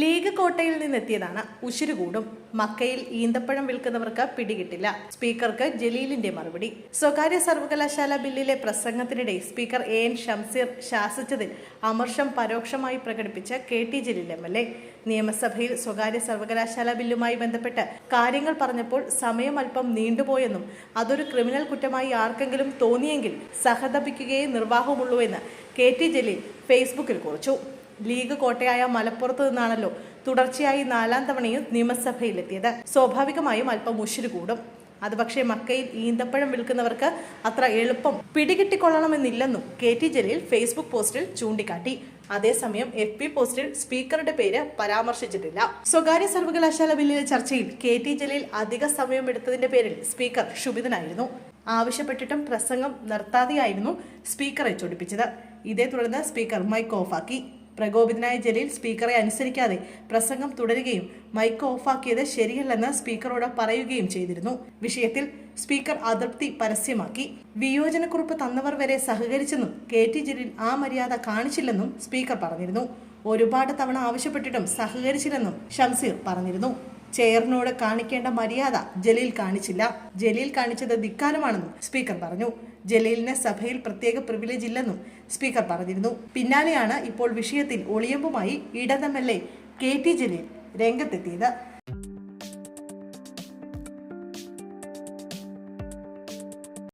League കോട്ടയിൽ നിന്നെത്തിയതാണ് ഉശിരുകൂടും മക്കയിൽ ഈന്തപ്പഴം വിൽക്കുന്നവർക്ക് പിടികിട്ടില്ല. സ്പീക്കർക്ക് ജലീലിന്റെ മറുപടി. സ്വകാര്യ സർവകലാശാല ബില്ലിലെ പ്രസംഗത്തിനിടെ സ്പീക്കർ എ എൻ ഷംസീർ ശാസിച്ചതിൽ അമർഷം പരോക്ഷമായി പ്രകടിപ്പിച്ച K T Jaleel M L A. നിയമസഭയിൽ സ്വകാര്യ സർവകലാശാല ബില്ലുമായി ബന്ധപ്പെട്ട് കാര്യങ്ങൾ പറഞ്ഞപ്പോൾ സമയം അല്പം നീണ്ടുപോയെന്നും അതൊരു ക്രിമിനൽ കുറ്റമായി ആർക്കെങ്കിലും തോന്നിയെങ്കിൽ സഹതപിക്കുകയേ നിർവാഹമുള്ളൂ എന്ന് കെ ടി ജലീൽ ഫേസ്ബുക്കിൽ കുറിച്ചു. ലീഗ് കോട്ടയായ മലപ്പുറത്ത് നിന്നാണല്ലോ തുടർച്ചയായി നാലാം തവണയും നിയമസഭയിലെത്തിയത്. സ്വാഭാവികമായും അല്പം ഉശിരു കൂടും. അത് പക്ഷേ മക്കയിൽ ഈന്തപ്പഴം വിൽക്കുന്നവർക്ക് അത്ര എളുപ്പം പിടികിട്ടിക്കൊള്ളണമെന്നില്ലെന്നും കെ ടി ജലീൽ ഫേസ്ബുക്ക് പോസ്റ്റിൽ ചൂണ്ടിക്കാട്ടി. അതേസമയം എഫ് പി പോസ്റ്റിൽ സ്പീക്കറുടെ പേര് പരാമർശിച്ചിട്ടില്ല. സ്വകാര്യ സർവകലാശാല ബില്ലിലെ ചർച്ചയിൽ കെ ടി ജലീൽ അധിക സമയം എടുത്തതിന്റെ പേരിൽ സ്പീക്കർ ക്ഷുഭിതനായിരുന്നു. ആവശ്യപ്പെട്ടിട്ടും പ്രസംഗം നിർത്താതെയായിരുന്നു സ്പീക്കറെ ചൊടിപ്പിച്ചത്. ഇതേ തുടർന്ന് സ്പീക്കർ മൈക്ക് ഓഫാക്കി. പ്രകോപിതനായ ജലീൽ സ്പീക്കറെ അനുസരിക്കാതെ പ്രസംഗം തുടരുകയും മൈക്ക് ഓഫാക്കിയത് ശരിയല്ലെന്ന് സ്പീക്കറോട് പറയുകയും ചെയ്തിരുന്നു. വിഷയത്തിൽ സ്പീക്കർ അതൃപ്തി പരസ്യമാക്കി. വിയോജനക്കുറിപ്പ് തന്നവർ വരെ സഹകരിച്ചെന്നും കെ ടി ജലീൽ ആ മര്യാദ കാണിച്ചില്ലെന്നും സ്പീക്കർ പറഞ്ഞിരുന്നു. ഒരുപാട് തവണ ആവശ്യപ്പെട്ടിട്ടും സഹകരിച്ചില്ലെന്നും ഷംസീർ പറഞ്ഞിരുന്നു. ചെയറിനോട് കാണിക്കേണ്ട മര്യാദ ജലീൽ കാണിച്ചില്ല. ജലീൽ കാണിച്ചത് ധിക്കാരമാണെന്നും സ്പീക്കർ പറഞ്ഞു. ജലീലിന് സഭയിൽ പ്രത്യേക പ്രിവിലേജ് ഇല്ലെന്നും സ്പീക്കർ പറഞ്ഞിരുന്നു. പിന്നാലെയാണ് ഇപ്പോൾ വിഷയത്തിൽ ഒളിയമ്പുമായി ഇടതെം L A K T Jaleel രംഗത്തെത്തിയത്.